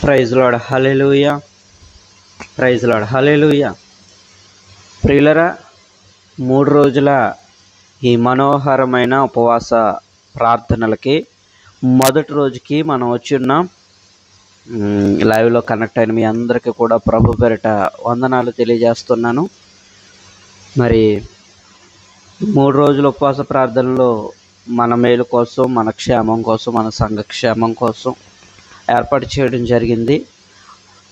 Praise Lord hallelujah praise Lord hallelujah ప్రియులరా మూడు రోజుల ఈ మనోహరమైన ఉపవాస ప్రార్థనలకి మొదటి రోజుకి మనం వచ్చి ఉన్నాం. లైవ్లో కనెక్ట్ అయిన మీ అందరికీ కూడా ప్రభు పేరిట వందనాలు తెలియజేస్తున్నాను. మరి మూడు రోజుల ఉపవాస ప్రార్థనలో మన మేలు కోసం మన క్షేమం కోసం మన సంఘ క్షేమం కోసం ఏర్పాటు చేయడం జరిగింది.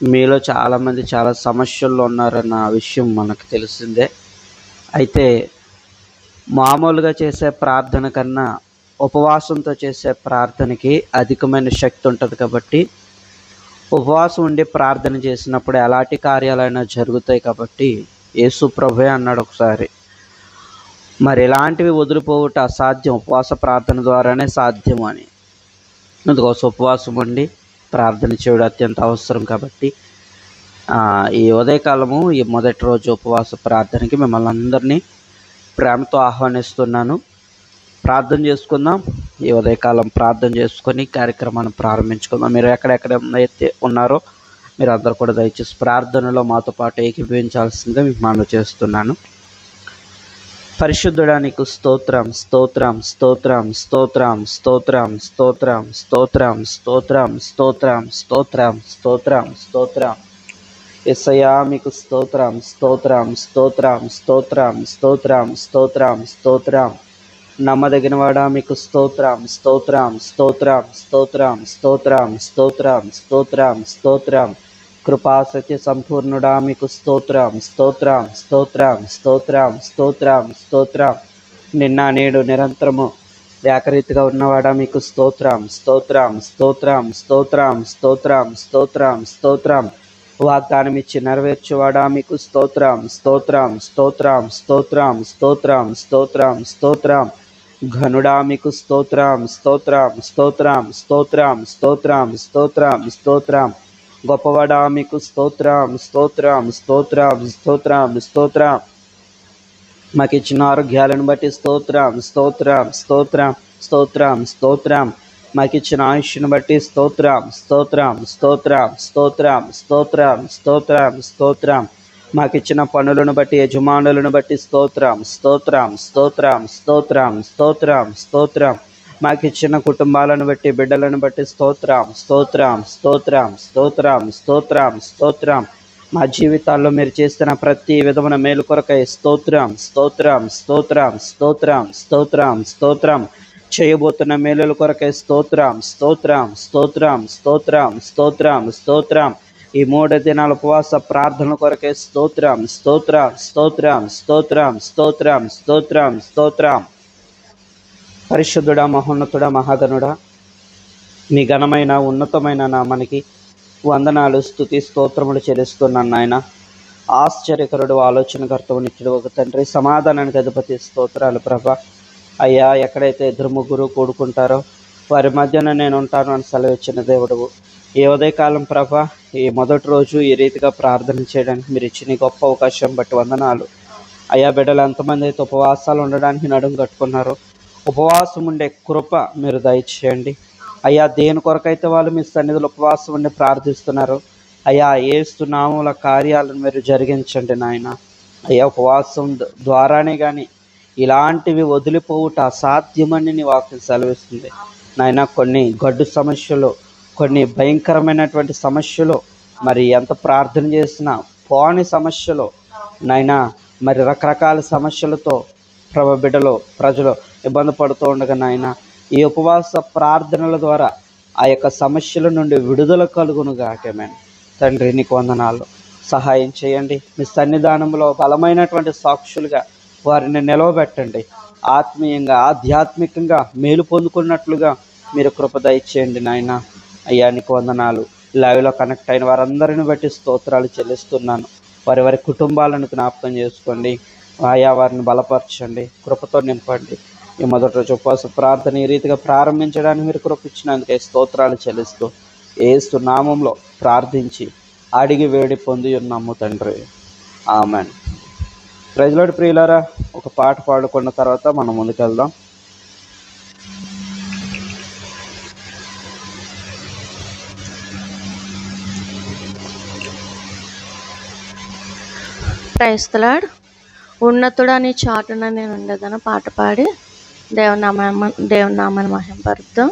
మీలో చాలామంది చాలా సమస్యల్లో ఉన్నారన్న విషయం మనకు తెలిసిందే. అయితే మామూలుగా చేసే ప్రార్థన కన్నా ఉపవాసంతో చేసే ప్రార్థనకి అధికమైన శక్తి ఉంటుంది కాబట్టి ఉపవాసం ఉండి ప్రార్థన చేసినప్పుడు ఎలాంటి కార్యాలైనా జరుగుతాయి కాబట్టి యేసు ప్రభే అన్నాడు ఒకసారి. మరి ఇలాంటివి వదిలిపోవుట అసాధ్యం? ఉపవాస ప్రార్థన ద్వారానే సాధ్యం అని అందుకోసం ఉపవాసం ఉండి ప్రార్థన చేయడం అత్యంత అవసరం కాబట్టి ఈ ఉదయకాలము ఈ మొదటి రోజు ఉపవాస ప్రార్థనకి మిమ్మల్ని అందరినీ ప్రేమతో ఆహ్వానిస్తున్నాను. ప్రార్థన చేసుకుందాం. ఈ ఉదయకాలం ప్రార్థన చేసుకొని కార్యక్రమాన్ని ప్రారంభించుకుందాం. మీరు ఎక్కడెక్కడ అయితే ఉన్నారో మీరు అందరూ కూడా దయచేసి ప్రార్థనలో మాతో పాటు ఏకీభవించాల్సిందిగా మీకు మనవి చేస్తున్నాను. పరిశుద్ధుడానికి స్తోత్రం స్తోత్రం స్తోత్రం స్తోత్రం స్తోత్రం స్తోత్రం స్తోత్రం స్తోత్రం స్తోత్రం స్తోత్రం స్తోత్రం స్తోత్రం ఎస్సయా మీకు స్తోత్రం స్తోత్రం స్తోత్రం స్తోత్రం స్తోత్రం స్తోత్రం స్తోత్రం నమ్మదగిన వాడా మీకు స్తోత్రం స్తోత్రం స్తోత్రం స్తోత్రం స్తోత్రం స్తోత్రం స్తోత్రం స్తోత్రం కృపా కృపాసత్య సంపూర్ణుడా మీకు స్తోత్రం స్తోత్రం స్తోత్రం స్తోత్రం స్తోత్రం స్తోత్రం నిన్న నేడు నిరంతరము ఏకరీతిగా ఉన్నవాడా మీకు స్తోత్రం స్తోత్రం స్తోత్రం స్తోత్రం స్తోత్రం స్తోత్రం స్తోత్రం వాగ్దానం ఇచ్చి నెరవేర్చువాడా మీకు స్తోత్రం స్తోత్రం స్తోత్రం స్తోత్రం స్తోత్రం స్తోత్రం స్తోత్రం ఘనుడా మీకు స్తోత్రం స్తోత్రం స్తోత్రం స్తోత్రం స్తోత్రం స్తోత్రం స్తోత్రం గొప్పవాడా మీకు స్తోత్రం స్తోత్రం స్తోత్రం స్తోత్రం స్తోత్రం మాకు ఇచ్చిన ఆరోగ్యాలను బట్టి స్తోత్రం స్తోత్రం స్తోత్రం స్తోత్రం స్తోత్రం మాకు ఇచ్చిన ఆయుష్ను బట్టి స్తోత్రం స్తోత్రం స్తోత్రం స్తోత్రం స్తోత్రం స్తోత్రం స్తోత్రం మాకు ఇచ్చిన పనులను బట్టి యజమానులను బట్టి స్తోత్రం స్తోత్రం స్తోత్రం స్తోత్రం స్తోత్రం స్తోత్రం మాకు ఇచ్చిన కుటుంబాలను బట్టి బిడ్డలను బట్టి స్తోత్రం స్తోత్రం స్తోత్రం స్తోత్రం స్తోత్రం స్తోత్రం మా జీవితాల్లో మీరు చేస్తున్న ప్రతి విధమైన మేలు కొరకై స్తోత్రం స్తోత్రం స్తోత్రం స్తోత్రం స్తోత్రం స్తోత్రం చేయబోతున్న మేలుల కొరకై స్తోత్రం స్తోత్రం స్తోత్రం స్తోత్రం స్తోత్రం స్తోత్రం ఈ మూడు దినాల ఉపవాస ప్రార్థన కొరకే స్తోత్రం స్తోత్రం స్తోత్రం స్తోత్రం స్తోత్రం స్తోత్రం స్తోత్రం పరిశుద్ధుడ మహోన్నతుడ మహాగనుడ మీ ఘనమైన ఉన్నతమైన నామానికి వందనాలు స్థుతి స్తోత్రములు చెల్లిస్తున్నాను నాయన. ఆశ్చర్యకరుడు ఆలోచనకర్తవు నిత్యుడు ఒక తండ్రి సమాధానానికి అధిపతి స్తోత్రాలు ప్రభ. అయ్యా ఎక్కడైతే ఇద్దరు ముగ్గురు కూడుకుంటారో వారి మధ్యన నేను ఉంటాను అని సెలవిచ్చిన దేవుడు. ఈ ఉదయకాలం ప్రభ ఈ మొదటి రోజు ఈ రీతిగా ప్రార్థన చేయడానికి మీరు ఇచ్చిన గొప్ప అవకాశం బట్టి వందనాలు. అయ్యా బిడ్డలు ఎంతమంది అయితే ఉపవాసాలు ఉండడానికి నడుము కట్టుకున్నారో ఉపవాసం ఉండే కృప మీరు దయచేయండి. అయ్యా దేని కొరకైతే వాళ్ళు మీ సన్నిధిలో ఉపవాసం ఉండి ప్రార్థిస్తున్నారు అయ్యా ఏస్తున్నాముల కార్యాలను మీరు జరిగించండి నాయన. అయ్యా ఉపవాసం ద్వారానే కానీ ఇలాంటివి వదిలిపోవుట అసాధ్యమని నీ వాక్యం సెలవిస్తుంది. నాయన కొన్ని గడ్డు సమస్యలు కొన్ని భయంకరమైనటువంటి సమస్యలు మరి ఎంత ప్రార్థన చేసినా పోని సమస్యలు నాయన మరి రకరకాల సమస్యలతో ప్రభ బిడ్డలు ప్రజలు ఇబ్బంది పడుతూ ఉండగా నాయన ఈ ఉపవాస ప్రార్థనల ద్వారా ఆ యొక్క సమస్యల నుండి విడుదల కలుగును గాకమేన్ తండ్రి నీకు వందనాలు. సహాయం చేయండి. మీ సన్నిధానంలో బలమైనటువంటి సాక్షులుగా వారిని నిలవబెట్టండి. ఆత్మీయంగా ఆధ్యాత్మికంగా మేలు పొందుకున్నట్లుగా మీరు కృప దయచేయండి నాయన. అయ్యా నీకు వందనాలు. లైవ్లో కనెక్ట్ అయిన వారందరిని బట్టి స్తోత్రాలు చెల్లిస్తున్నాను. వారి వారి కుటుంబాలను జ్ఞాపకం చేసుకోండి. ఆయా వారిని బలపరచండి. కృపతో నింపండి. ఈ మొదటి రోజు ఉపవాస ప్రార్థన ఈ రీతిగా ప్రారంభించడానికి మీరు కృపించినందుకే స్తోత్రాలు చెల్లిస్తూ ఏసు నామంలో ప్రార్థించి అడిగి వేడి పొంది ఉన్నాము తండ్రి. ఆమెన్. ప్రజలోడి ప్రియులారా ఒక పాట పాడుకున్న తర్వాత మనం ముందుకెళ్దాం. క్రైస్తలాడ్ ఉన్నతుడు చాటున నేను ఉండేదన పాట పాడి. దేవనామ దేవనామని మహింపరుద్దాం.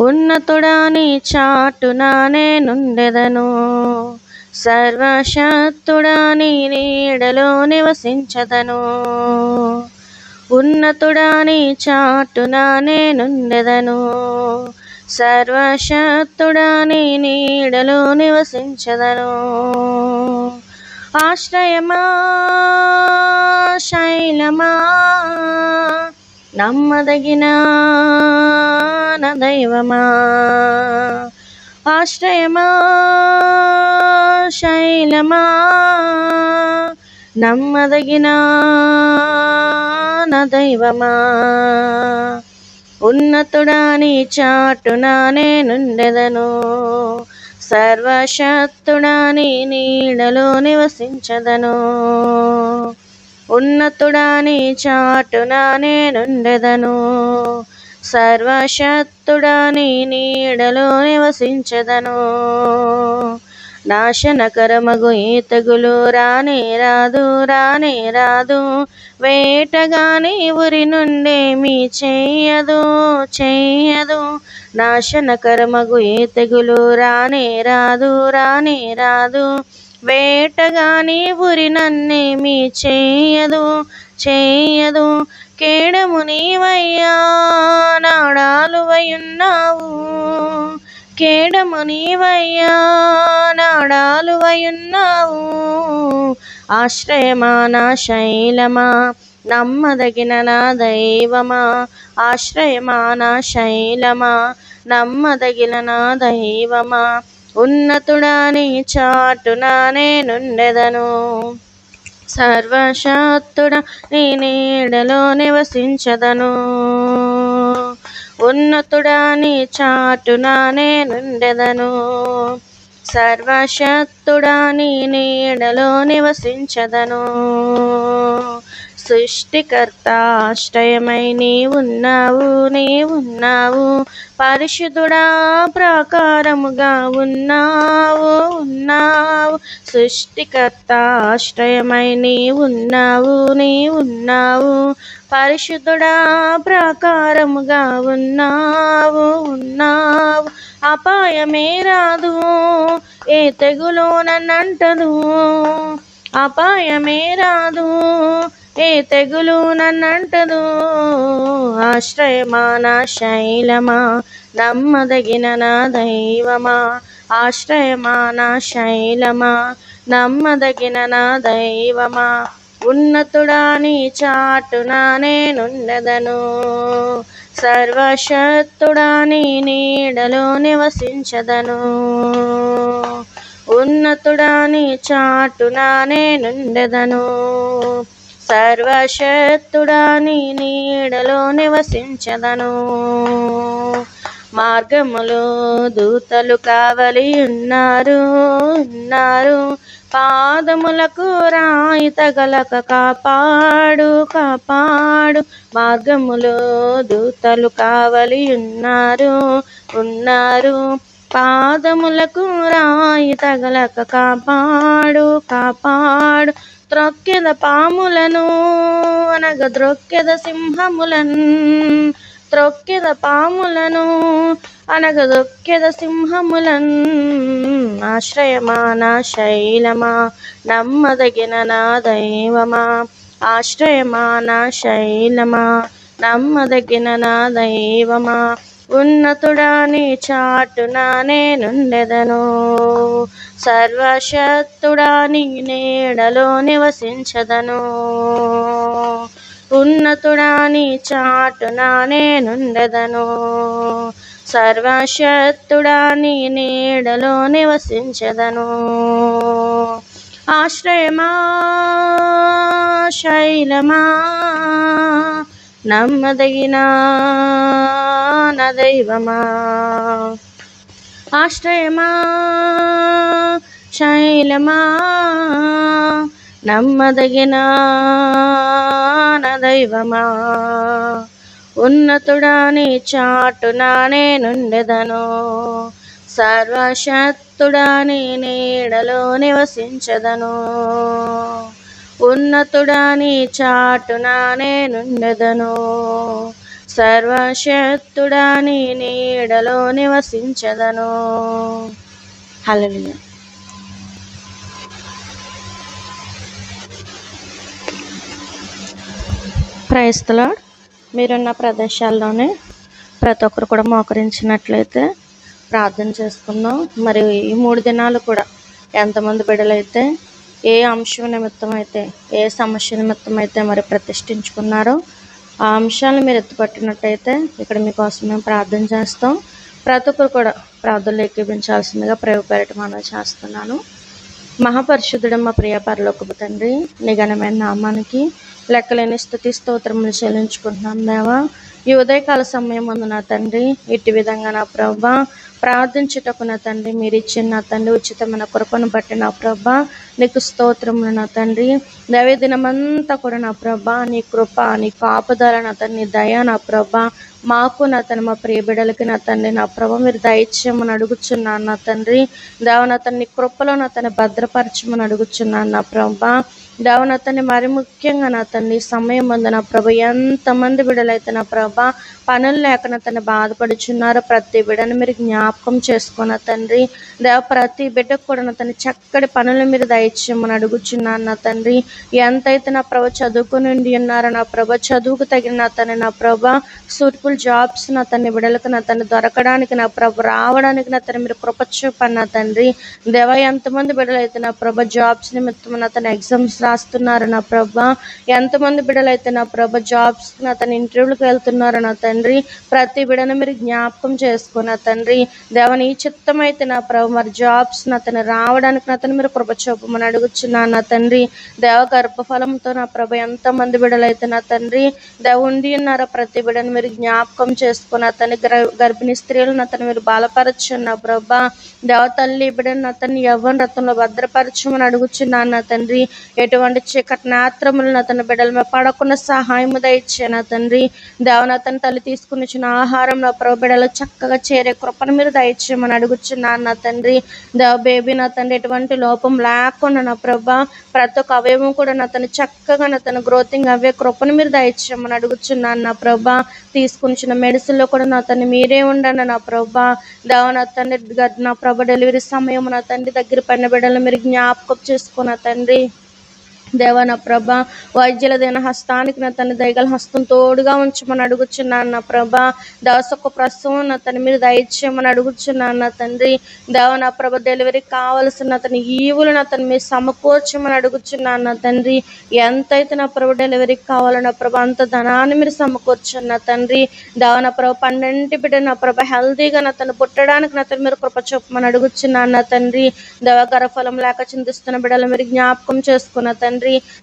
ఉన్నతుడా నీ చాటున నేనుండెదను. సర్వశక్తుడా నీ నీడలో నివసించదను. ఉన్నతుడా నీ చాటున నేనుండెదను. సర్వశక్తుడా నీ నీడలో నివసించదను. ఆశ్రయమా శైలమా నమ్మదగిన నా దైవమా. ఆశ్రయమా శైలమా నమ్మదగిన నా దైవమా. ఉన్నతుడా నీ చాటున నేనుండెదను. సర్వశక్తుడా నీ నీడలో నివసించదను. ఉన్నతుడా నీ చాటున నేనుండెదను. సర్వశక్తుడా నీ నీడలో నివసించదను. నాశనకరమగు ఈ తెగులు రానే రాదు రానే రాదు. వేటగాని ఉరి నుండేమి చెయ్యదు చెయ్యదు. నాశనకరమగు ఏ తెగులు? రానే రాదు రానే రాదు. వేటగాని ఉరి నన్నేమి చేయదు చేయదు కేడము నీవయ్యా నాడాలువయున్నావు. కేడము నీవయ్యా నాడాలువయున్నావు. ఆశ్రయమా నా శైలమా నమ్మదగిన నా దైవమా ఆశ్రయమా నా శైలమా నమ్మదగిన నా దైవమా ఉన్నతుడాని చాటున నేనుండెదను. సర్వశాత్తుడ నీ నీడలో నివసించదను. ఉన్నతుడా నీ చాటున నేనుండెదను. సర్వశక్తుడా నీ నీడలో నివసించదను. సృష్టికర్త ఆశ్రయమై నీ ఉన్నావు నీ ఉన్నావు పరిశుద్ధుడా ప్రాకారముగా ఉన్నావు ఉన్నావు. సృష్టికర్త ఆశ్రయమై నీ ఉన్నావు నీ ఉన్నావు పరిశుద్ధుడా ప్రాకారముగా ఉన్నావు ఉన్నావు. అపాయమే రాదు. ఏ తెగులు నన్నంటదు? అపాయమే రాదు. ఏ తెగులు నన్నంటదు? ఆశ్రయమా నా శైలమా నమ్మదగిన నా దైవమా? ఆశ్రయమా నా శైలమా నమ్మదగిన నా దైవమా? ఉన్నతుడా నీ చాటున నేనున్నదను సర్వశక్తుడాని నీడలో నివసించదను. ఉన్నతుడాని చాటున నేనుండెదను. సర్వశక్తుడాని నీడలో నివసించదను. మార్గములో దూతలు కావలి ఉన్నారు ఉన్నారు. పాదములకు రాయి తగలక కాపాడు కాపాడు. మార్గములో దూతలు కావలి ఉన్నారు ఉన్నారు. పాదములకు రాయి తగలక కాపాడు కాపాడు. త్రొక్కెద పాములను అనగ ద్రొక్కెద సింహములను త్రొక్కెద పాములను అనగదొక్కెద సింహములన్. ఆశ్రయమా నా శైలమా నమ్మదగిన నా దైవమా. ఆశ్రయమా నా శైలమా నమ్మదగిన నా దైవమా. ఉన్నతుడా నీ చాటున నేనుండెదను. సర్వశక్తుడా నీ నీడలో నివసించదను. ఉన్నతుడా నీ చాటున నేనుండెదను. సర్వశక్తుడా నీ నీడలో నివసించదను. ఆశ్రయమా శైలమా నమ్మదగిన నా దైవమా. ఆశ్రయమా శైలమా నమ్మదగిన దైవమా ఉన్నతుడాని చాటున నేనుండెదను సర్వశక్తుడాని నీడలో నివసించదను ఉన్నతుడాని చాటున నేనుండదను సర్వశక్తుడాని నీడలో నివసించదను హలో క్రైస్తలో మీరున్న ప్రదేశాల్లోనే ప్రతి ఒక్కరు కూడా మోకరించినట్లయితే ప్రార్థన చేసుకుందాం. మరియు ఈ మూడు దినాలు కూడా ఎంతమంది బిడ్డలైతే ఏ అంశం నిమిత్తం అయితే ఏ సమస్య నిమిత్తం అయితే మరి ప్రతిష్ఠించుకున్నారో ఆ అంశాలను మీరు ఎత్తుపట్టినట్టయితే ఇక్కడ మీకోసం మేము ప్రార్థన చేస్తాం. ప్రతి ఒక్కరు కూడా ప్రార్థనలు ఎక్కిపించాల్సిందిగా ప్రయోగపేరటం మనం చేస్తున్నాను. మహాపరిశుద్ధుడమ్మ మా ప్రియ పరలోకపు తండ్రి నిఘనమైన నామానికి లెక్కలేని స్థుతి స్తోత్రములు చెల్లించుకుంటున్నాం దేవా. ఈ ఉదయకాల సమయం ముందు నా తండ్రి ఇట్టి విధంగా నా ప్రభ ప్రార్థించుటకు నా తండ్రి మీరు ఇచ్చిన నా తండ్రి ఉచితమైన కృపను బట్టి నా ప్రభ నీకు స్తోత్రములు నా తండ్రి. దైవ దినమంతా కూడా నా ప్రభా నీ కృప నీ కాపుదల నా తండ్రి నీ దయ నా ప్రభ. మాకు నా తను మా ప్రియ బిడ్డలకి నా తండ్రి నా ప్రభ మీరు దయచేయమని అడుగుచున్నాను నా తండ్రి. దేవ నా తన కృపలో నా తను భద్రపరచమని అడుగుచున్నాను నా ప్రభ. దేవ నా తండ్రి మరి ముఖ్యంగా నా తండ్రి సమయం ఉంది నా ప్రభ ఎంతమంది బిడలైతే నా ప్రభ పనులు లేక నా తన బాధపడుచున్నారో ప్రతి బిడ్డను మీరు జ్ఞాపకం చేసుకున్న తండ్రి దేవ ప్రతి బిడ్డకు కూడా నా తన చక్కటి పనులు మీరు దయచేయమని అడుగుచున్నాను నా తండ్రి. ఎంతైతే నా ప్రభ చదువుకుని ఉండి ఉన్నారో నా ప్రభ చదువుకు తగిన నా తన నా ప్రభ సూట్ఫుల్ జాబ్స్ నా తన బిడ్డలకు నా తను దొరకడానికి నా ప్రభ రావడానికి నా తన మీరు కృప చూపండి తండ్రి. దేవ ఎంతమంది బిడ్డలైతే నా ప్రభ జాబ్స్ నిమిత్తం నా తన ఎగ్జామ్స్ రాస్తున్నారు నా ప్రభ. ఎంతమంది బిడ్డలైతే నా ప్రభ జాబ్స్ నా తన ఇంటర్వ్యూలకు వెళ్తున్నారు నా తండ్రి ప్రతి బిడ్డను మీరు జ్ఞాపకం చేసుకున్న తండ్రి. దేవని ఈ చిత్తం అయితే నా ప్రభ మరి జాబ్స్ నా తను రావడానికి నా తను మీరు కృప చూపమని అడుగుచున్నాను నా తండ్రి. దేవ గర్భఫలంతో నా ప్రభ ఎంతమంది బిడ్డలైతే నా తండ్రి దేవ ఉండి ఉన్నారో ప్రతి బిడ్డను మీరు జ్ఞాపకం చేసుకున్న అతని గర్భిణీ స్త్రీలు అతను మీరు బలపరచు నా ప్రభ. దేవ తల్లి బిడ్డను అతన్ని యవ్వన రత్నంలో భద్రపరచమని అడుగుచున్నాను నా తండ్రి. ఎటువంటి చీకటి నాత్రములు నా బిడ్డల మీద పడకుండా సహాయము దయచే నా తండ్రి. దేవన అతని తల్లి తీసుకుని వచ్చిన ఆహారం నా ప్రభు బిడ్డలు చక్కగా చేరే కృపను మీరు దయచేయమని అడుగుచున్నాను నా తండ్రి. దేవ బేబీ నా తండ్రి ఎటువంటి లోపం లేకుండా నా ప్రభ ప్రతి ఒక్క అవయవం కూడా నా తను చక్కగా నా తన గ్రోతింగ్ అవే కృపను మీరు దయచేయమని అడుగుచున్నాను నా ప్రభ. తీసుకుని మెడిసిన్లో కూడా నా తను మీరే ఉండండి నా ప్రభ. దేవ నా తండ్రి నా ప్రభ డెలివరీ సమయం నా తండ్రి దగ్గర పైన బిడ్డలు మీరు జ్ఞాపకం చేసుకున్న తండ్రి. దేవా నా ప్రభ వైద్యుల హస్తానికి నా తన దయగల హస్తం తోడుగా ఉంచమని అడుగుచున్నాను నా ప్రభ. దాసొక్క ప్రస్తుతం నా తన మీద దయచేయమని అడుగుచున్నాను నా తండ్రి. దేవ నా ప్రభ డెలివరీ కావలసిన అతని ఈవులు నా తన మీద సమకూర్చమని అడుగుచున్నాను నా తండ్రి. ఎంతైతే నా ప్రభ డెలివరీకి కావాలో నా ప్రభ అంత ధనాన్ని మీరు సమకూర్చండి నా తండ్రి. దేవ నా ప్రభ పన్నెంటి బిడ్డ నా ప్రభ హెల్దీగా నా తను పుట్టడానికి నా తను మీరు కృప చూపమని అడుగుచున్నాను నా తండ్రి. దేవ గర్భఫలం లేక చింతిస్తున్న బిడ్డలు మీరు జ్ఞాపకం చేసుకున్న తండ్రి.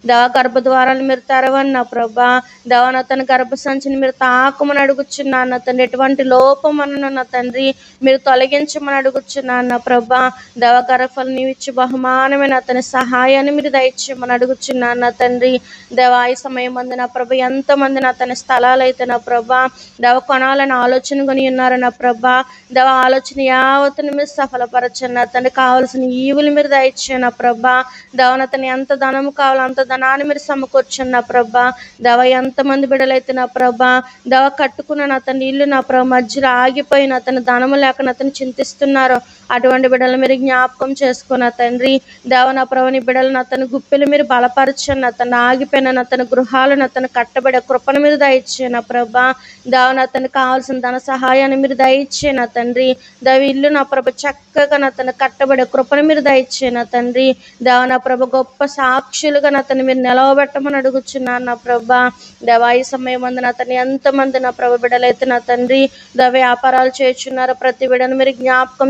దేవ గర్భ ద్వారాలు మీరు తెరవండి నా ప్రభా. దేవ తన గర్భ సంచిని మీరు తాకమని అడుగుచున్నాను నా తండ్రి. ఎటువంటి లోపం నా తండ్రి. మీరు తొలగించమని అడుగుచున్నాను నా ప్రభా. దవ గర్భలు నీవిచ్చి బహుమానమైన అతని సహాయాన్ని మీరు దయచేయమని అడుగుచున్నాను నా తండ్రి. దేవాయ ఈ సమయం మంది నా ప్రభ ఎంతమంది నా తన స్థలాలు అయితే నా ప్రభా. దేవ కొనాలని ఆలోచన కొని ఉన్నారు నా ప్రభా. దేవ ఆలోచన యావత్తుని మీరు సఫలపరచండి నా తండ్రి. కావలసిన ఈవులు మీరు దయచేయండి నా ప్రభా. దేవన తను ఎంత ధనం కావాలో? అంత ధనాన్ని మీరు సమకూర్చున్న నా ప్రభా దేవ ఎంతమంది బిడ్డలైతే నా ప్రభా దవ కట్టుకున్న అతని ఇల్లు నా ప్రభ మధ్యలో ఆగిపోయిన అతని ధనము లేక అతను చింతిస్తున్నారు అటువంటి బిడ్డలు మీరు జ్ఞాపకం చేసుకున్న తండ్రి దేవ బిడ్డలను అతను గుప్పెలు మీరు బలపరచండి. అతను ఆగిపోయిన అతని గృహాలను అతను కట్టబడే కృపను మీరు దయచేయన ప్రభా దేవన అతనికి కావాల్సిన ధన సహాయాన్ని మీరు దయచేయన తండ్రి దేవ ఇల్లు నా ప్రభ చక్కగా అతను కట్టబడే కృపను మీరు దయచేయన తండ్రి దేవన ప్రభ గొప్ప సాక్షులుగా అతను మీరు నిలవబెట్టమని అడుగుచున్నాను. నా ప్రభా దేవ ఈ సమయం మంది నా ఎంతమంది నా ప్రభ బిడ్డలైతే నా తండ్రి దేవ వ్యాపారాలు చేస్తున్నారు. ప్రతి బిడ్డను మీరు జ్ఞాపకం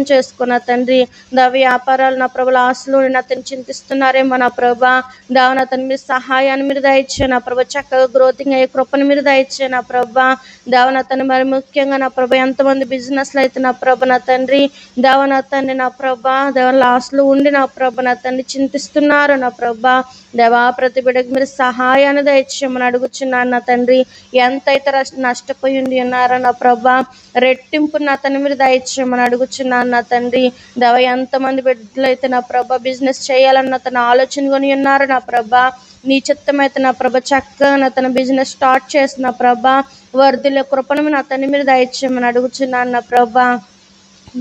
నా తండ్రి దా వ్యాపారాలు నా ప్రభుల ఆశలు నా తను చింతిస్తున్నారేమో నా ప్రభా. దేవ నా తను మీరు సహాయాన్ని మీరు దయచే నా ప్రభ చక్కగా గ్రోతింగ్ అయ్యే కృపను మీరు దయచే నా ప్రభా. దేవ నా తను మరి ముఖ్యంగా నా ప్రభ ఎంతమంది బిజినెస్లు అయితే నా ప్రభ నా తండ్రి. దేవ నా తండ్రి నా ప్రభ దేవ లాస్ట్లో ఉండి నా ప్రభ నా తండ్రి చింతిస్తున్నారు నా ప్రభ. దేవా ప్రతి బిడ్డకి మీరు సహాయాన్ని దయచేయమని అడుగుచున్నాను నా తండ్రి. ఎంతైతే నష్టపోయి ఉండి ఉన్నారో నా ప్రభా రెట్టింపు నా తండ్రి మీరు దయచేయమని అడుగుచున్నాను నా తండ్రి. దేవ ఎంతమంది బిడ్డలైతే అయితే నా ప్రభా బిజినెస్ చేయాలన్న తన ఆలోచన కొని ఉన్నారు నా ప్రభా. నీ చిత్తమైతే నా ప్రభ చక్కగా నా తన బిజినెస్ స్టార్ట్ చేసిన ప్రభా. వర్ధుల కృపను నా తన మీద దయచేయమని అడుగుచున్నాను నా ప్రభా.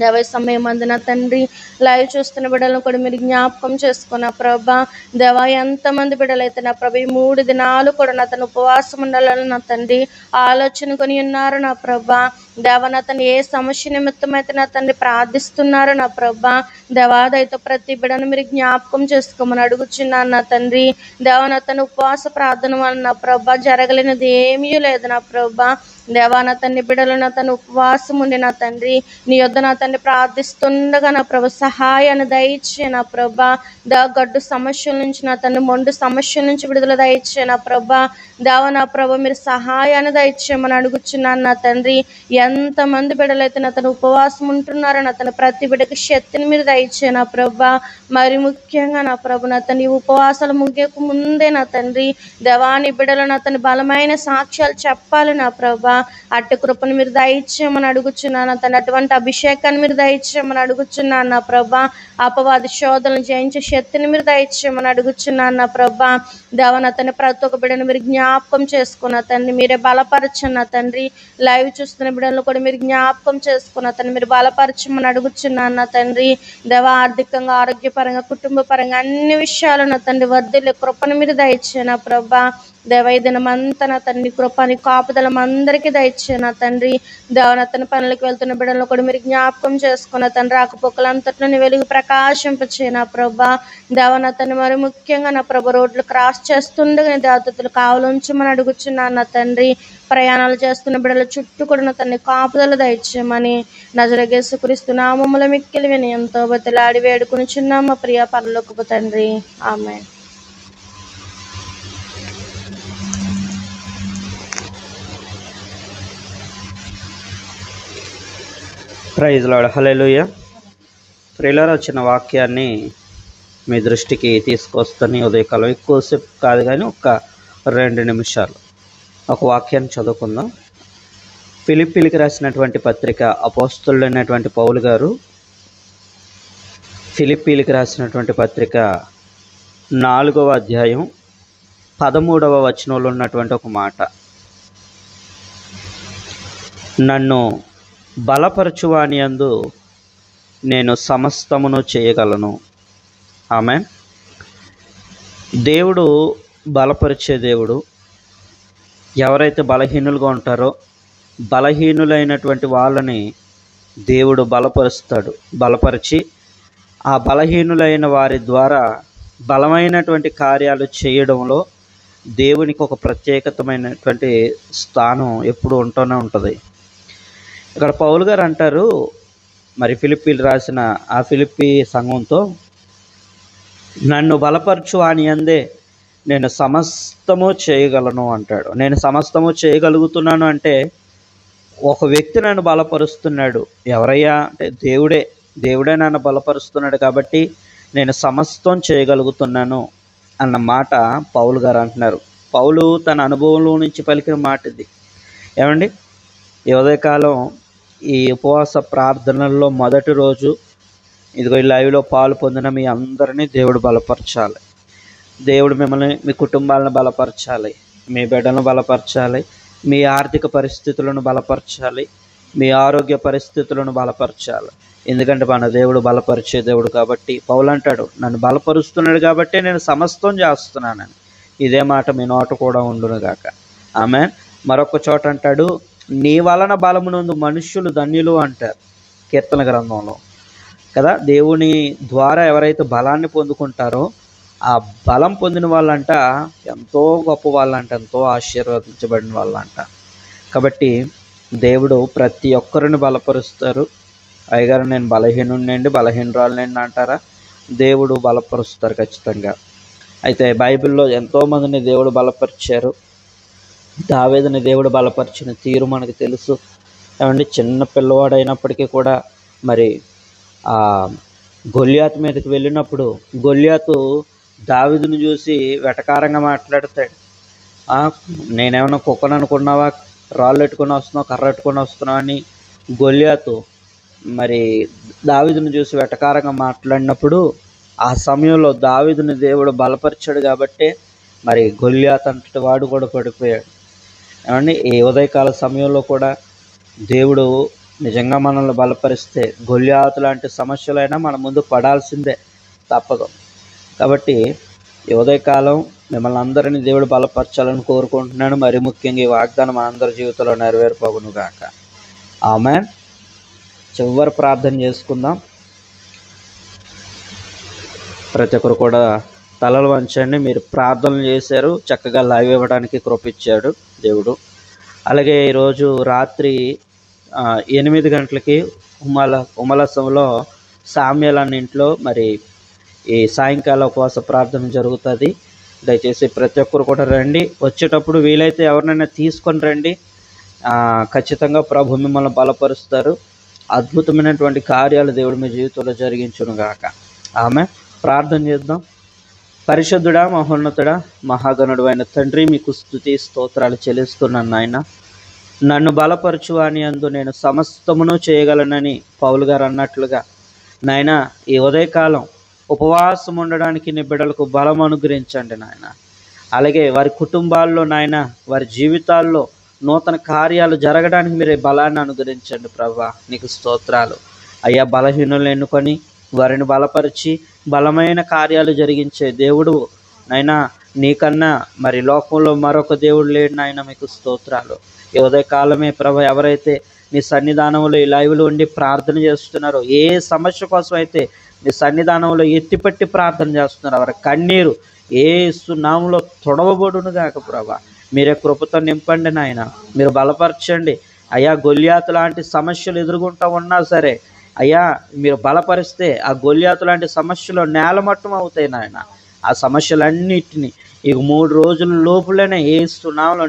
దేవ సమయం అందు నా తండ్రి లైవ్ చూస్తున్న బిడ్డలను కూడా మీరు జ్ఞాపకం చేసుకున్న ప్రభా దేవ ఎంతమంది బిడ్డలైతే నా ప్రభ ఈ మూడు దినాలు కూడా నా తను ఉపవాసం ఉండాలని నా తండ్రి ఆలోచన కొని ఉన్నారు నా ప్రభా. దేవ నా తను ఏ సమస్య నిమిత్తం అయితే నా తండ్రి ప్రార్థిస్తున్నారు నా ప్రభా దేవాదైతే ప్రతి బిడ్డను మీరు జ్ఞాపకం చేసుకోమని అడుగుచున్నాను నా తండ్రి. దేవ నా తను ఉపవాస ప్రార్థన వలన నా ప్రభా జరగలేనిది ఏమీ లేదు నా ప్రభా. దేవా నా తండ్రి బిడలు నా తను ఉపవాసం ఉండి నా తండ్రి నీ యొద్ద నా తండ్రి ప్రార్థిస్తుండగా నా ప్రభు సహాయాన్ని దయచే నా ప్రభా. దా గడ్డు సమస్యల నుంచి నా తండ్రి మొండు సమస్యల నుంచి విడుదల దయచే నా ప్రభా. దేవ నా ప్రభు మీరు సహాయాన్ని దయచేయమని అడుగుచున్నాను నా తండ్రి. ఎంతమంది బిడలైతే నా తను ఉపవాసం ఉంటున్నారో నా తన ప్రతి బిడకి శక్తిని మీరు దయచే నా ప్రభా. మరి ముఖ్యంగా నా ప్రభు నా తన ఉపవాసాలు ముగ్గేకు ముందే నా తండ్రి దేవాని బిడలు నా తను బలమైన సాక్ష్యాలు చెప్పాలి నా ప్రభా. అట్టి కృపను మీరు దయచేయమని అడుగుచున్నాను. తన అటువంటి అభిషేకాన్ని మీరు దయచేయమని అడుగుచున్నాను నా ప్రభా. అపవాది శోధనలు జయించే శక్తిని మీరు దయచేయమని అడుగుచున్నాను నా ప్రభా దేవన తన ప్రతి ఒక్క బిడ్డను మీరు జ్ఞాపకం చేసుకున్న తండ్రి మీరే బలపరచున్న తండ్రి. లైవ్ చూస్తున్న బిడ్డలను కూడా మీరు జ్ఞాపకం చేసుకున్న తండ్రి మీరు బలపరచమని అడుగుచున్నాను నా తండ్రి. దేవ ఆర్థికంగా ఆరోగ్యపరంగా కుటుంబ పరంగా అన్ని విషయాలు తండ్రి వర్ధిల్లి కృపను మీరు దయచే నా ప్రభా దేవైదినమంతా నా తండ్రి కృపని కాపుదలం అందరికీ దయచే నా తండ్రి. దేవనతన పనులకు వెళ్తున్న బిడ్డలను కూడా మీరు జ్ఞాపకం చేసుకున్న తండ్రి రాకపోకలంతట్లో వెలుగు ప్రకాశింపచే నా ప్రభా. దేవనతను మరి ముఖ్యంగా నా ప్రభ రోడ్లు క్రాస్ చేస్తుండగా దేవతలు కావలుంచమని అడుగుచున్నాను నా తండ్రి. ప్రయాణాలు చేస్తున్న బిడ్డల చుట్టూ కూడా నా తండ్రి కాపుదల దయచేయమని నజరగేసు క్రీస్తు నామముల మిక్కిలి వినయంతో బతిలాడి వేడుకుని చిన్నమ్మ ప్రియ పరలోకపు తండ్రి. ఆమె ప్రైజ్ లాడ్. హలెలుయ ప్రియులారా వచ్చిన వాక్యాన్ని మీ దృష్టికి తీసుకొస్తాను ఉదయకాలం. ఎక్కువసేపు కాదు కానీ ఒక రెండు నిమిషాలు. ఒక వాక్యాన్ని చదువుకుందాం. ఫిలిప్పీలకి రాసినటువంటి పత్రిక అపోస్తులైనటువంటి పౌలు గారు ఫిలిప్పీలకి రాసినటువంటి పత్రిక నాలుగవ అధ్యాయం పదమూడవ వచనంలో ఉన్నటువంటి ఒక మాట. నన్ను బలపరచువాని అందు నేను సమస్తమును చేయగలను. ఆమె దేవుడు బలపరిచే దేవుడు. ఎవరైతే బలహీనులుగా ఉంటారో బలహీనులైనటువంటి వాళ్ళని దేవుడు బలపరుస్తాడు బలపరిచి ఆ బలహీనులైన వారి ద్వారా బలమైనటువంటి కార్యాలు చేయడంలో దేవునికి ఒక ప్రత్యేకతమైనటువంటి స్థానం ఎప్పుడు ఉంటూనే ఉంటుంది. ఇక్కడ పౌలు గారు అంటారు మరి ఫిలిప్పీలు రాసిన ఆ ఫిలిప్పీ సంఘంతో నన్ను బలపరచు అని అందే నేను సమస్తము చేయగలను అంటాడు. నేను సమస్తము చేయగలుగుతున్నాను అంటే ఒక వ్యక్తి నన్ను బలపరుస్తున్నాడు. ఎవరయ్యా? అంటే దేవుడే. దేవుడే నన్ను బలపరుస్తున్నాడు కాబట్టి నేను సమస్తం చేయగలుగుతున్నాను అన్న మాట పౌలు గారు అంటున్నారు. పౌలు తన అనుభవంలో నుంచి పలికిన మాట ఇది ఏమండి? ఈ ఉదయకాలం ఈ ఉపవాస ప్రార్థనల్లో మొదటి రోజు ఇదిగో ఈ లైవ్లో పాలు పొందిన మీ అందరినీ దేవుడు బలపరచాలి. దేవుడు మిమ్మల్ని మీ కుటుంబాలను బలపరచాలి. మీ బిడ్డలను బలపరచాలి. మీ ఆర్థిక పరిస్థితులను బలపరచాలి. మీ ఆరోగ్య పరిస్థితులను బలపరచాలి. ఎందుకంటే మన దేవుడు బలపరిచే దేవుడు కాబట్టి పౌలంటాడు నన్ను బలపరుస్తున్నాడు కాబట్టి నేను సమస్తం చేస్తున్నానని. ఇదే మాట మీ నోట కూడా ఉండును గాక. ఆమె మరొక చోట అంటాడు నీ వలన బలమునందు మనుష్యులు ధన్యులు అంటారు కీర్తన గ్రంథంలో. కదా? దేవుని ద్వారా ఎవరైతే బలాన్ని పొందుకుంటారో ఆ బలం పొందిన వాళ్ళంట ఎంతో గొప్ప వాళ్ళంట ఎంతో ఆశీర్వదించబడిన వాళ్ళంట. కాబట్టి దేవుడు ప్రతి ఒక్కరిని బలపరుస్తారు. అయ్యగారు నేను బలహీనుండి బలహీనరాలండి అంటారా? దేవుడు బలపరుస్తారు ఖచ్చితంగా. అయితే బైబిల్లో ఎంతోమందిని దేవుడు బలపరిచారు. దావేదని దేవుడు బలపరిచిన తీరు మనకు తెలుసు. ఏమంటే చిన్న పిల్లవాడు అయినప్పటికీ కూడా మరి ఆ గొల్యాత్ మీదకి వెళ్ళినప్పుడు గొల్యాతు దావిదును చూసి వెటకారంగా మాట్లాడతాడు. నేనేమైనా కుక్కను అనుకున్నావా? రాళ్ళు ఎట్టుకొని వస్తున్నావు? కర్ర పెట్టుకొని వస్తున్నావు? అని గొల్యాతు మరి దావిదును చూసి వెటకారంగా మాట్లాడినప్పుడు ఆ సమయంలో దావిదుని దేవుడు బలపరిచాడు కాబట్టి మరి గొల్యాత్ అంతటి వాడు కూడా పడిపోయాడు. ఏమండి ఈ ఉదయకాల సమయంలో కూడా దేవుడు నిజంగా మనల్ని బలపరిస్తే గొల్యాతు లాంటి సమస్యలైనా మన ముందు పడాల్సిందే తప్పదు. కాబట్టి ఈ ఉదయకాలం మిమ్మల్ని అందరినీ దేవుడు బలపరచాలని కోరుకుంటున్నాను. మరి ముఖ్యంగా ఈ వాగ్దానం మనందరి జీవితంలో నెరవేరిపోగును గాక ఆమె చివరి ప్రార్థన చేసుకుందాం. ప్రతి ఒక్కరు కూడా తలలు వంచండి. మీరు ప్రార్థనలు చేశారు. చక్కగా లైవ్ ఇవ్వడానికి కృపించాడు దేవుడు. అలాగే ఈరోజు రాత్రి ఎనిమిది గంటలకి ఉమల ఉమలసంలో సామ్యాల ఇంట్లో మరి ఈ సాయంకాల ఉపవాస ప్రార్థన జరుగుతుంది. దయచేసి ప్రతి ఒక్కరు కూడా రండి. వచ్చేటప్పుడు వీలైతే ఎవరినైనా తీసుకొని రండి. ఖచ్చితంగా ప్రభు మిమ్మల్ని బలపరుస్తారు. అద్భుతమైనటువంటి కార్యాలు దేవుడు మీ జీవితంలో జరిగించును గాక. ఆమె ప్రార్థన చేద్దాం. పరిశుద్ధుడా మహోన్నతుడా మహాగణుడు అయిన తండ్రి మీకు స్థుతి స్తోత్రాలు చెల్లిస్తున్నాను నాయన. నన్ను బలపరచు అని అందు నేను సమస్తమును చేయగలనని పౌలు గారు అన్నట్లుగా. నాయన ఈ ఉదయకాలం ఉపవాసం ఉండడానికి నీ బిడ్డలకు బలం అనుగ్రహించండి నాయన. అలాగే వారి కుటుంబాల్లో నాయన వారి జీవితాల్లో నూతన కార్యాలు జరగడానికి మీరే బలాన్ని అనుగ్రహించండి ప్రభా. నీకు స్తోత్రాలు. అయ్యా బలహీనులు ఎన్నుకొని వారిని బలపరిచి బలమైన కార్యాలు జరిగించే దేవుడు నైనా నీకన్నా మరి లోకంలో మరొక దేవుడు లేడు నాయన మీకు స్తోత్రాలు. ఈ ఉదయకాలమే ప్రభ ఎవరైతే నీ సన్నిధానంలో ఈ లైవ్లో ఉండి ప్రార్థన చేస్తున్నారో ఏ సమస్య కోసం అయితే నీ సన్నిధానంలో ఎత్తిపెట్టి ప్రార్థన చేస్తున్నారు వారి కన్నీరు ఏ సునామంలో తొడవబడును గాక ప్రభా. మీరే కృపతో నింపండి నాయన. మీరు బలపరచండి. అయ్యా గొల్యాత్ లాంటి సమస్యలు ఎదుర్కొంటూ ఉన్నా సరే అయ్యా మీరు బలపరిస్తే ఆ గొల్యాతు లాంటి సమస్యలు నేలమట్టం అవుతాయి నాయన. ఆ సమస్యలన్నిటినీ ఇక మూడు రోజుల లోపులనే ఏ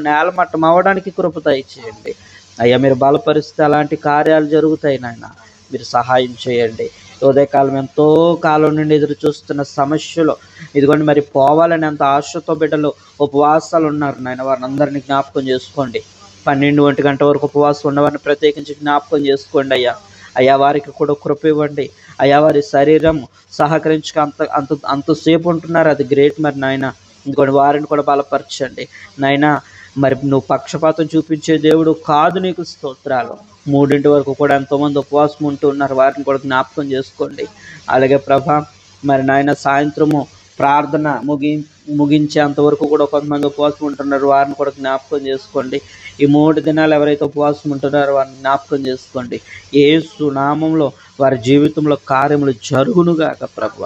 నేలమట్టం అవ్వడానికి కృపత ఇచ్చేయండి. అయ్యా మీరు బలపరిస్తే అలాంటి కార్యాలు జరుగుతాయి నాయన. మీరు సహాయం చేయండి. ఉదయకాలం ఎంతో కాలం నుండి ఎదురు చూస్తున్న సమస్యలు ఇదిగోండి మరి పోవాలని ఎంత ఆశతో బిడ్డలు ఉపవాసాలు ఉన్నారు నాయన వారిని అందరినీ జ్ఞాపకం చేసుకోండి. పన్నెండు ఒంటి గంట వరకు ఉపవాసం ఉన్నవారిని ప్రత్యేకించి జ్ఞాపకం చేసుకోండి అయ్యా. అయ్యా వారికి కూడా కృప ఇవ్వండి. అయ్యా వారి శరీరం సహకరించక అంత అంత అంతసేపు ఉంటున్నారు. అది గ్రేట్ మరి నాయన. ఇంకోటి వారిని కూడా బలపరచండి. నాయనా మరి నువ్వు పక్షపాతం చూపించే దేవుడు కాదు నీకు స్తోత్రాలు. మూడింటి వరకు కూడా ఎంతోమంది ఉపవాసం ఉంటూ ఉన్నారు. వారిని కూడా జ్ఞాపకం చేసుకోండి. అలాగే ప్రభా మరి నాయన సాయంత్రము ప్రార్థన ముగి ముగించేంత వరకు కూడా కొంతమంది ఉపవాసం ఉంటున్నారు. వారిని కూడా జ్ఞాపకం చేసుకోండి. ఈ మూడు దినాలు ఎవరైతే ఉపవాసం ఉంటున్నారో వారిని జ్ఞాపకం చేసుకోండి. ఏ సునామంలో వారి జీవితంలో కార్యములు జరుగునుగాక ప్రభు.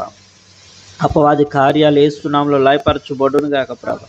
అపవాది కార్యాలు ఏసునామంలో సునామంలో లయపరచబడునుగాక ప్రభు.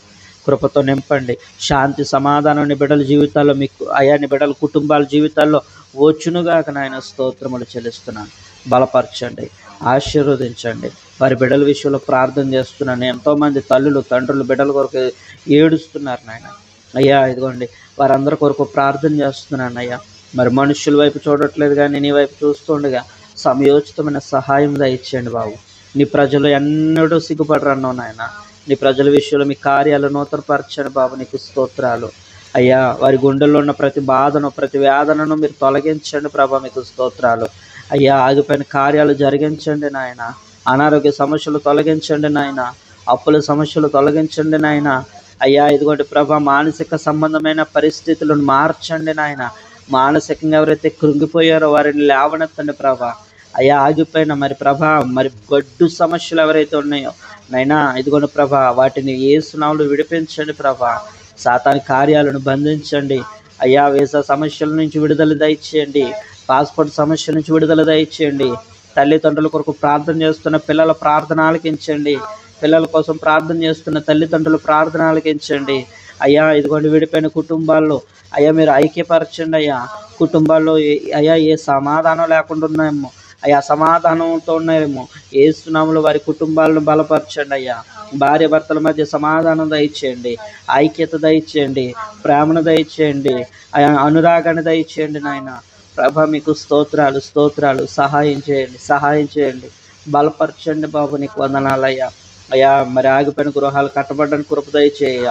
కృపతో నింపండి. శాంతి సమాధానం బిడ్డల జీవితాల్లో మీకు అయా బిడ్డల కుటుంబాల జీవితాల్లో వచ్చునుగాక నాయన స్తోత్రములు చెల్లిస్తున్నాను. బలపరచండి. ఆశీర్వదించండి. వారి బిడ్డల విషయంలో ప్రార్థన చేస్తున్నాను. ఎంతోమంది తల్లులు తండ్రులు బిడ్డల కొరకు ఏడుస్తున్నారు నాయన. అయ్యా ఇదిగోండి. వారందరి కొరకు ప్రార్థన చేస్తున్నాను అయ్యా. మరి మనుషుల వైపు చూడట్లేదు కానీ నీ వైపు చూస్తుండగా సమయోచితమైన సహాయం దయచేయండి బాబు. నీ ప్రజలు ఎన్నడూ సిగ్గుపడరన్నో నాయన. నీ ప్రజల విషయంలో మీ కార్యాలు నూతనపరచండి బాబు నీకు స్తోత్రాలు. అయ్యా వారి గుండెల్లో ఉన్న ప్రతి బాధను ప్రతి వేదనను మీరు తొలగించండి ప్రభా మీకు స్తోత్రాలు. అయ్యా ఆగిపోయిన కార్యాలు జరిగించండి నాయన. అనారోగ్య సమస్యలు తొలగించండి నాయన. అప్పుల సమస్యలు తొలగించండి నాయన. అయ్యా ఇదిగోండి ప్రభా మానసిక సంబంధమైన పరిస్థితులను మార్చండి నాయన. మానసికంగా ఎవరైతే కృంగిపోయారో వారిని లేవనెత్తండి ప్రభా. అయ్యా ఆగిపోయిన మరి ప్రభా మరి గడ్డు సమస్యలు ఎవరైతే ఉన్నాయో నైనా ఇదిగోండి ప్రభా వాటిని ఏ సునాములు విడిపించండి ప్రభా. సాతాని కార్యాలను బంధించండి. అయ్యా వీసా సమస్యల నుంచి విడుదల దయచేయండి. పాస్పోర్ట్ సమస్యల నుంచి విడుదల దయచేయండి. తల్లిదండ్రుల కొరకు ప్రార్థన చేస్తున్న పిల్లల ప్రార్థన ఆలకించండి. పిల్లల కోసం ప్రార్థన చేస్తున్న తల్లిదండ్రులు ప్రార్థన ఆలకించండి అయ్యా ఇదిగోండి విడిపోయిన కుటుంబాల్లో. అయ్యా మీరు ఐక్యపరచండి అయ్యా. కుటుంబాల్లో ఏ- అయ్యా ఏ సమాధానం లేకుండా ఉన్నాయేమో అయ్యా సమాధానంతో ఉన్నాయేమో ఏ సునాములు వారి కుటుంబాలను బలపరచండి అయ్యా. భార్య భర్తల మధ్య సమాధానం దయచేయండి. ఐక్యత దయచేయండి. ప్రేమను దయచేయండి. అయ్యా అనురాగాన్ని దయచేయండి నాయన. ప్రభ మీకు స్తోత్రాలు స్తోత్రాలు. సహాయం చేయండి సహాయం చేయండి. బలపరచండి బాబు నీకు వందనాలయ్యా అయ్యా మరి ఆగిపోయిన గృహాలు కట్టబడ్డానికి కృప చేయ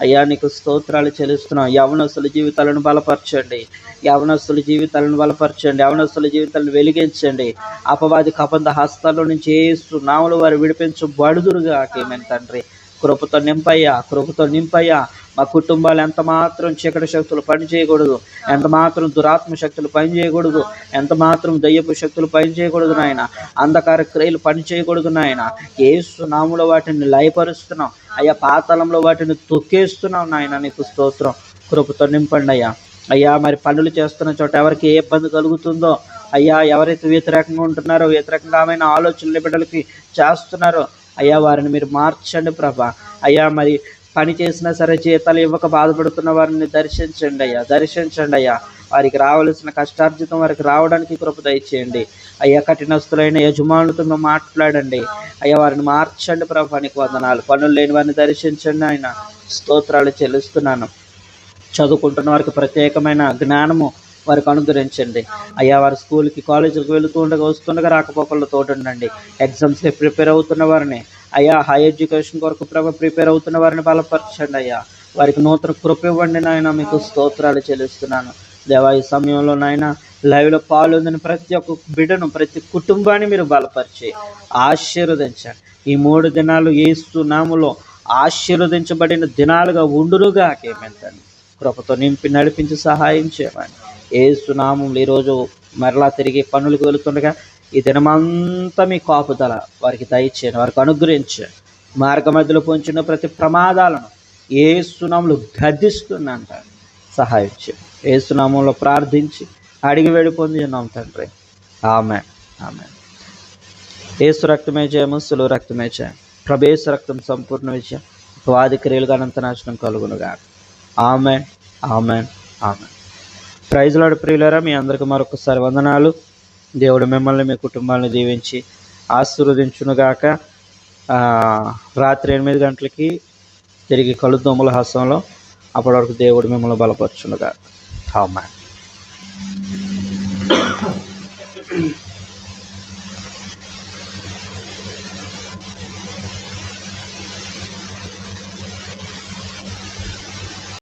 అయ్యా నీకు స్తోత్రాలు చెల్లిస్తున్నాం. యవనస్తుల జీవితాలను బలపరచండి. యవనస్తుల జీవితాలను బలపరచండి. యవనస్తుల జీవితాలను వెలిగించండి. అపవాది కపంద హస్తాల్లో నుంచి ఏసు నాములు వారు విడిపించు బడుదురుగా తండ్రి. కృపతో నింపయ్యా కృపతో నింపయ్యా. మా కుటుంబాలు ఎంత మాత్రం చీకటి శక్తులు పని చేయకూడదు ఎంత మాత్రం దురాత్మ శక్తులు పని చేయకూడదు ఎంత మాత్రం దయ్యపు శక్తులు పని చేయకూడదు నాయన. అంధకార క్రియలు పనిచేయకూడదు నాయన. ఏసు నాములో వాటిని లయపరుస్తున్నాం. అయ్యా పాతలంలో వాటిని తొక్కేస్తున్నాం నాయన. నీకు స్తోత్రం. కృపతో నింపండి అయ్యా. అయ్యా మరి పనులు చేస్తున్న చోట ఎవరికి ఏ ఇబ్బంది కలుగుతుందో అయ్యా ఎవరైతే వ్యతిరేకంగా ఉంటున్నారో వ్యతిరేకంగా ఆమె ఆలోచనలు బిడ్డలకి చేస్తున్నారో అయ్యా వారిని మీరు మార్చండి ప్రభా. అయ్యా మరి పని చేసినా సరే జీతాలు ఇవ్వక బాధపడుతున్న వారిని దర్శించండి అయ్యా దర్శించండి అయ్యా. వారికి రావాల్సిన కష్టార్జితం వారికి రావడానికి కృప దయచేయండి. అయ్యా కఠినస్తులైన యజమానులతో మేము మాట్లాడండి. అయ్యా వారిని మార్చండి ప్రభానికి వందనాలు. పనులు లేని వారిని దర్శించండి ఆయన. స్తోత్రాలు చెల్లిస్తున్నాను. చదువుకుంటున్న వారికి ప్రత్యేకమైన జ్ఞానము వారికి అనుగ్రహించండి అయ్యా వారి స్కూల్కి కాలేజీకి వెళుతూ ఉండగా వస్తుండగా రాకపోకల్లో తోడండి ఎగ్జామ్స్కి ప్రిపేర్ అవుతున్న వారిని. అయ్యా హై ఎడ్యుకేషన్ కొరకు ప్రభ ప్రిపేర్ అవుతున్న వారిని బలపరచండి అయ్యా. వారికి నూతన కృప ఇవ్వండి నాయన. మీకు స్తోత్రాలు చెల్లిస్తున్నాను. దేవా ఈ సమయంలో నాయన లైవ్లో పాల్గొందిన ప్రతి ఒక్క బిడ్డను ప్రతి కుటుంబాన్ని మీరు బలపరిచి ఆశీర్వదించండి. ఈ మూడు దినాలు ఏస్తు నాములో ఆశీర్వదించబడిన దినాలుగా ఉండురుగా కేమెంతండి కృపతో నింపి నడిపించి సహాయం చేయమని ఏసునామం ఈరోజు మరలా తిరిగి పనులకు వెళుతుండగా ఈ దినమంతా మీ కాపుదల వారికి దయచేయండి వారికి అనుగ్రహించండి మార్గ మధ్యలో పొంచిన ప్రతి ప్రమాదాలను ఏ సునాములు గద్దిస్తుందంట సహాయం చేయండి ఏ సునామంలో ప్రార్థించి అడిగి వేడి పొంది ఉన్నాం తండ్రి. ఆమె ఆమె ఏసు రక్తమే జయము సులువు రక్తమే జయం. ప్రభేసు రక్తం సంపూర్ణ విజయం వాది క్రియలుగా అనంత నాశనం కలుగునుగా ఆమె ఆమె ఆమె ప్రైజ్లాడు ప్రియులరా మీ అందరికీ మరొకసారి వందనాలు. దేవుడు మిమ్మల్ని మీ కుటుంబాలను దీవించి ఆశీర్వదించునుగాక. రాత్రి ఎనిమిది గంటలకి తిరిగి కలుద్దాముల హాసంలో అప్పటి వరకు దేవుడు మిమ్మల్ని బలపరచునుగా ఆమె